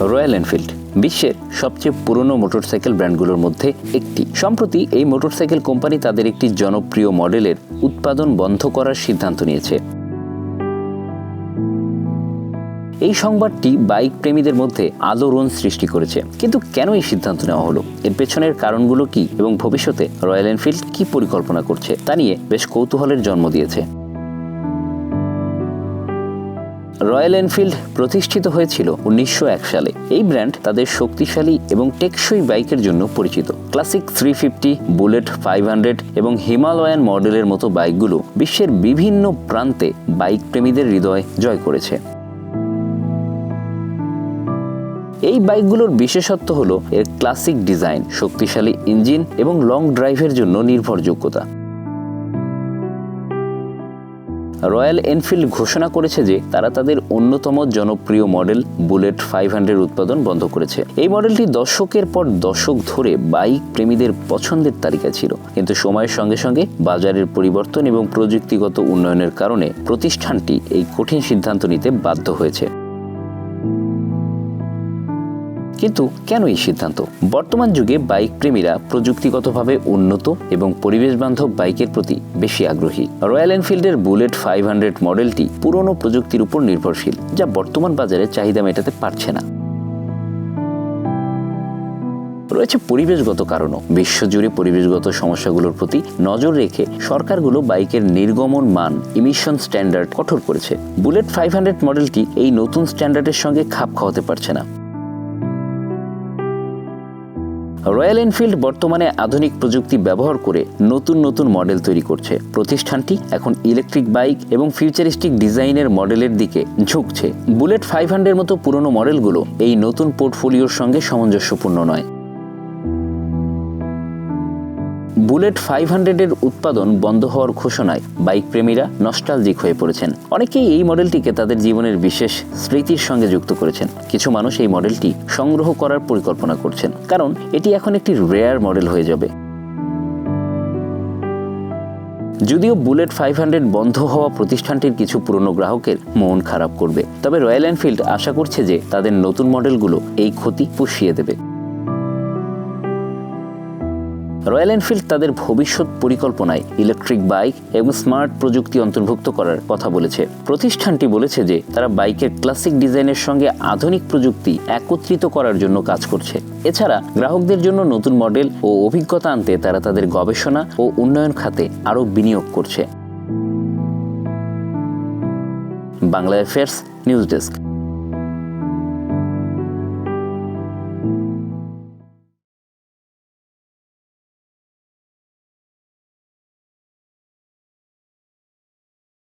Royal Enfield, বিশ্বের সবচেয়ে পুরনো মোটরসাইকেল ব্র্যান্ডগুলোর মধ্যে একটি। সম্প্রতি এই মোটরসাইকেল কোম্পানি তাদের একটি জনপ্রিয় মডেলের উৎপাদন বন্ধ করার সিদ্ধান্ত নিয়েছে। এই সংবাদটি বাইক প্রেমীদের মধ্যে আলোড়ন সৃষ্টি করেছে। কিন্তু কেন এই সিদ্ধান্ত নেওয়া হলো? এর পেছনের কারণগুলো কি? এবং ভবিষ্যতে রয়্যাল এনফিল্ড কি পরিকল্পনা করছে? তা নিয়ে বেশ কৌতূহলের জন্ম দিয়েছে। রয়্যাল এনফিল্ড প্রতিষ্ঠিত হয়েছিল উনিশশো এক সালে। এই ব্র্যান্ড তাদের শক্তিশালী এবং টেকসই বাইকের জন্য পরিচিত। Classic three fifty, Bullet five hundred এবং হিমালয়ান মডেলের মতো বাইকগুলো বিশ্বের বিভিন্ন প্রান্তে বাইক প্রেমীদের হৃদয় জয় করেছে। এই বাইকগুলোর বিশেষত্ব হল এর ক্লাসিক ডিজাইন, শক্তিশালী ইঞ্জিন এবং লং ড্রাইভের জন্য নির্ভরযোগ্যতা। রয়্যাল এনফিল্ড ঘোষণা করেছে যে তারা তাদের অন্যতম জনপ্রিয় মডেল বুলেট ফাইভ হান্ড্রেড উৎপাদন বন্ধ করেছে। এই মডেলটি দশকের পর দশক ধরে বাইক প্রেমীদের পছন্দের তালিকা ছিল। কিন্তু সময়ের সঙ্গে সঙ্গে বাজারের পরিবর্তন এবং প্রযুক্তিগত উন্নয়নের কারণে প্রতিষ্ঠানটি এই কঠিন সিদ্ধান্ত নিতে বাধ্য হয়েছে। কিন্তু কেন এই সিদ্ধান্ত? বর্তমান যুগে বাইক প্রেমীরা প্রযুক্তিগতভাবে উন্নত এবং পরিবেশ বান্ধব বাইকের প্রতি বেশি আগ্রহী। রয়্যাল এনফিল্ডের বুলেট ফাইভ হান্ড্রেড মডেলটি পুরনো প্রযুক্তির উপর নির্ভরশীল, যা বর্তমান বাজারে চাহিদা মেটাতে পারছে না। রয়েছে পরিবেশগত কারণও। বিশ্বজুড়ে পরিবেশগত সমস্যাগুলোর প্রতি নজর রেখে সরকারগুলো বাইকের নির্গমন মান ইমিশন স্ট্যান্ডার্ড কঠোর করেছে। বুলেট ফাইভ হান্ড্রেড মডেলটি এই নতুন স্ট্যান্ডার্ডের সঙ্গে খাপ খাওয়াতে পারছে না। রয়্যাল এনফিল্ড বর্তমানে আধুনিক প্রযুক্তি ব্যবহার করে নতুন নতুন মডেল তৈরি করছে। প্রতিষ্ঠানটি এখন ইলেকট্রিক বাইক এবং ফিউচারিস্টিক ডিজাইনের মডেলের দিকে ঝুঁকছে। বুলেট ফাইভ হান্ড্রেড মতো পুরনো মডেলগুলো এই নতুন পোর্টফোলিওর সঙ্গে সামঞ্জস্যপূর্ণ নয়। বুলেট ফাইভ হান্ড্রেডের উৎপাদন বন্ধ হওয়ার ঘোষণায় বাইক প্রেমীরা নস্টালজিক হয়ে পড়েছেন। অনেকেই এই মডেলটিকে তাদের জীবনের বিশেষ স্মৃতির সঙ্গে যুক্ত করেছেন। কিছু মানুষ এই মডেলটি সংগ্রহ করার পরিকল্পনা করছেন। কারণ এটি এখন একটি রেয়ার মডেল হয়ে যাবে। যদিও বুলেট ফাইভ হান্ড্রেড বন্ধ হওয়া প্রতিষ্ঠানটির কিছু পুরনো গ্রাহকের মন খারাপ করবে। তবে রয়্যাল এনফিল্ড আশা করছে যে তাদের নতুন মডেলগুলো এই ক্ষতি পুষিয়ে দেবে। রয়্যাল এনফিল্ড তাদের ভবিষ্যৎ পরিকল্পনায় ইলেকট্রিক বাইক এবং স্মার্ট প্রযুক্তি অন্তর্ভুক্ত করার কথা বলেছে। প্রতিষ্ঠানটি বলেছে যে তারা বাইকের ক্লাসিক ডিজাইনের সঙ্গে আধুনিক প্রযুক্তি একত্রিত করার জন্য কাজ করছে। এছাড়া গ্রাহকদের জন্য নতুন মডেল ও অভিজ্ঞতা আনতে তারা তাদের গবেষণা ও উন্নয়ন খাতে আরও বিনিয়োগ করছে। Bangla affairs news desk